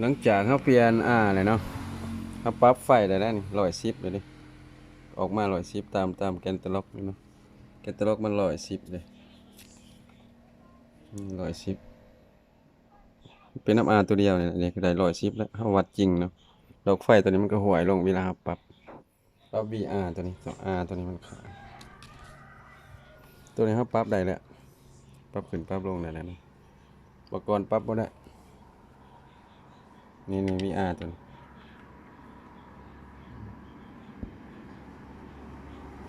หลังจากเขาเปลี่ยนอ่าเลยเนาะเขาปรั๊บไฟได้แล้วนี่ร้อยสิบเลยดิออกมาร้อยสิบตามตามแกนตะล็อกนี่เนาะแกนตะล็อกมันร้อยสิบเลยร้อยสิบเป็นน้ำอาตัวเดียวเนี่ยนี่คือได้ร้อยสิบแล้วเขาวัดจริงเนาะดอกไฟตัวนี้มันก็ห่วยลงเวลาเราปรับปรับ VR ตัวนี้ตัว R ตัวนี้มันขาดตัวนี้เขาปรับได้แล้วปรับขึ้นปรับลงได้แล้วนะอุปกรณ์ปรับบ่ได้ นี่นี่ VR ตัวนี้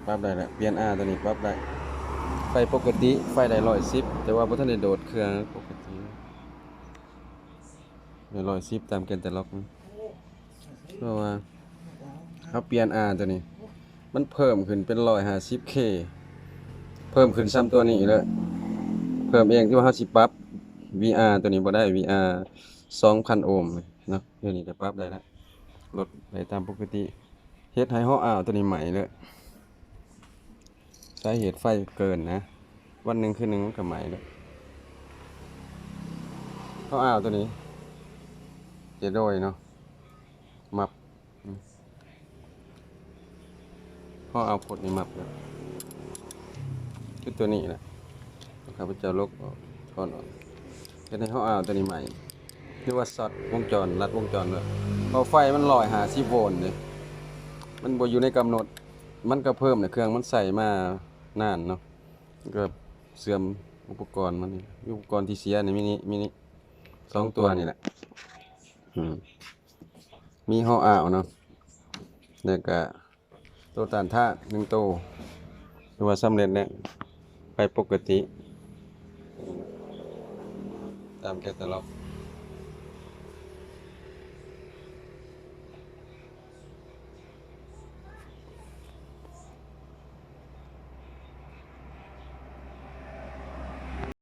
ปรับได้แล้วเปลี่ยน R ตัวนี้ปรับได้ ไฟปกติ ไฟได้ร้อยสิบแต่ว่าพอท่านได้โดดเครื่องปกติได้ร้อยสิบตามเกณฑ์แต่ล็อกนะเพราะว่าเขาเปลี่ยน R ตัวนี้ มันเพิ่มขึ้นเป็นร้อยห้าสิบ K เพิ่มขึ้นซ้ำตัวนี้เลยเพิ่มเองที่ว่าเขาสิปรับ VR ตัวนี้บ่ได้ VR 2,000โอห์ม เนาะเดี๋ยวนี้จะปรับได้แล้วลดไปตามปกติเฮ็ดให้เฮาอ้าวตัวนี้ใหม่เลยสาเหตุไฟเกินนะ วันหนึ่งคืนหนึ่งมันก็ใหม่เลยเฮาอ้าวตัวนี้จะโดยเนาะมับอืมเฮาเอาพดนี้มับเลยคือตัวนี้แหละข้าพเจ้าลบออกถอนออกเฮ็ดให้เฮาอ้าวตัวนี้ใหม่ หรือว่าสอดวงจรรัดวงจรเลยพอไฟมันลอยหาสิโวลต์เลยมันบ่อยู่ในกำหนด มันก็เพิ่มเนี่ยเครื่องมันใส่มานานเนาะก็เสื่อมอุปกรณ์มันอุปกรณ์ที่เสียนี่มินิมินิสองตัวนี่แหละมีห่ออ่าวเนาะแล้วก็ตัวตานท่าหนึ่งตัวหรือว่าสำเร็จแล้วไปปกติ ตามแคตตาล็อก